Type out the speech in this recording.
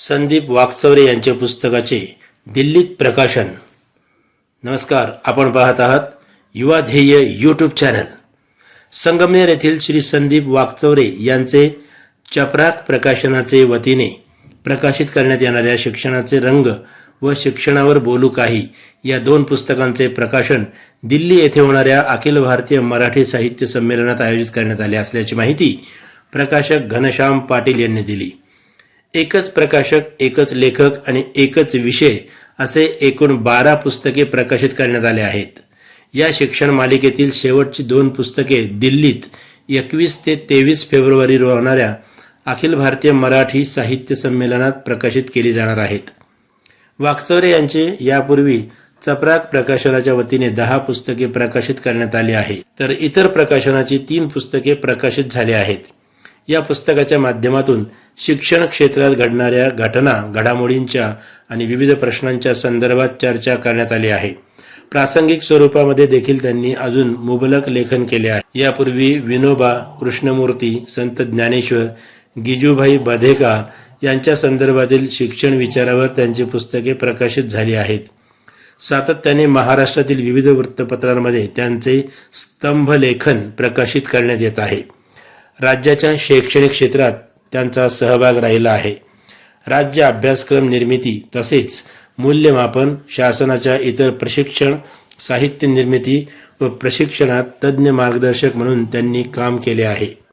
संदीप वाकचवरे यांच्या पुस्तकाचे दिल्लीत प्रकाशन. नमस्कार आपण पाहत आहात युवा ध्येय यूट्यूब चॅनल संगमनेर येथील श्री संदीप वाकचौरे यांचे चपराक प्रकाशनाचे वतीने प्रकाशित करण्यात येणाऱ्या शिक्षणाचे रंग व शिक्षणावर बोलू काही या दोन पुस्तकांचे प्रकाशन दिल्ली येथे होणाऱ्या अखिल भारतीय मराठी साहित्य संमेलनात आयोजित करण्यात आले असल्याची माहिती प्रकाशक घनश्याम पाटील यांनी दिली. एकच प्रकाशक एकच लेखक आणि एकच विषय असे एकूण बारा पुस्तके प्रकाशित करण्यात आले आहेत. या शिक्षण मालिकेतील शेवटची दोन पुस्तके दिल्लीत एकवीस ते तेवीस फेब्रुवारी होणाऱ्या अखिल भारतीय मराठी साहित्य संमेलनात प्रकाशित केली जाणार आहेत. वाकचौरे यांचे यापूर्वी चपराक प्रकाशनाच्या वतीने दहा पुस्तके प्रकाशित करण्यात आली आहे तर इतर प्रकाशनाची तीन पुस्तके प्रकाशित झाली आहेत. या पुस्तकाच्या माध्यमातून शिक्षण क्षेत्रात घडणाऱ्या घटना घडामोडींच्या आणि विविध प्रश्नांच्या संदर्भात चर्चा करण्यात आली आहे. प्रासंगिक स्वरूपामध्ये देखील त्यांनी अजून मुबलक लेखन केले आहे. यापूर्वी विनोबा कृष्णमूर्ती संत ज्ञानेश्वर गिजूभाई बधेका यांच्या संदर्भातील शिक्षण विचारावर त्यांची पुस्तके प्रकाशित झाली आहेत. सातत्याने महाराष्ट्रातील विविध वृत्तपत्रांमध्ये त्यांचे स्तंभलेखन प्रकाशित करण्यात येत आहे. राज्याच्या शैक्षणिक क्षेत्रात त्यांचा सहभाग राहिला आहे. राज्य अभ्यासक्रम निर्मिती तसेच मूल्यमापन शासनाच्या इतर प्रशिक्षण साहित्य निर्मिती व प्रशिक्षणात तज्ज्ञ मार्गदर्शक म्हणून त्यांनी काम केले आहे.